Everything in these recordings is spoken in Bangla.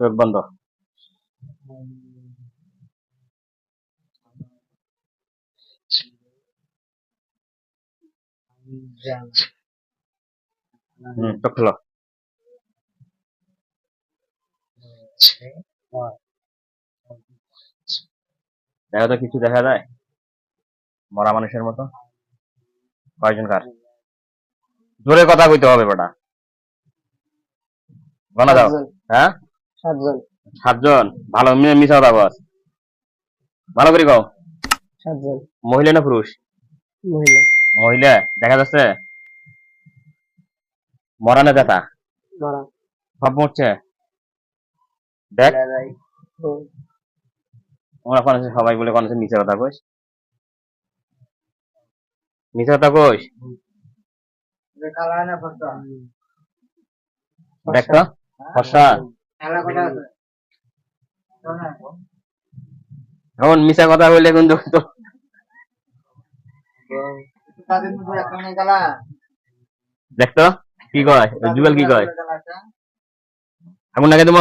চোখ বন্ধ হুম চোখ খোলো দেখা তো কিছু দেখা যায় মরা মানুষের মতো কয়জন কার জোরে কথা কইতে হবে বেটা গনা যাও হ্যাঁ সাতজন। সাতজন? ভালো মি- মিশা কথা বস ভালো করে কও। সাতজন। মহিলা না পুরুষ? মহিলা। মহিলা দেখা যাচ্ছে? মরা না দেখা মারা। সব মরছে? দেখ। আমরা কোন সবাই বলে কোন মিশা কথা কইস? মিশা কথা কইস? দেখ তো। ফর্সা। এখন মিশা কথা বললে কিন্তু তো দেখ কি কয়? জুবেল কি কয়? আগুন লাগে তুমি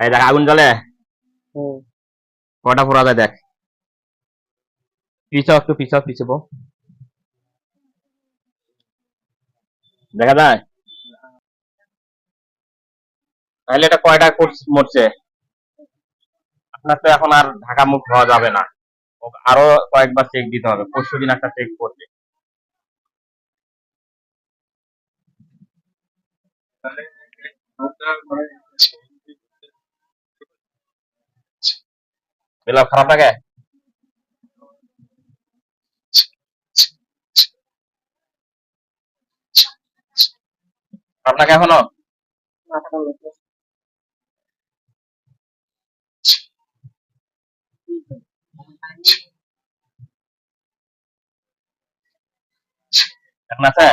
এই দেখ আগুন জ্বলে? কটা পোড়া যায় দেখ। পিছাও একটু পিছাও পিছে দেখা যায়। তাহলে এটা কয়টা কোর্স মরছে? আপনার তো এখন আর হওয়া যাবে না। আরও কয়েকবার চেক দিতে হবে। পরশু দিন একটা চেক করবে। বেলা খারাপ লাগে? আপনাকে এখনও? আছে?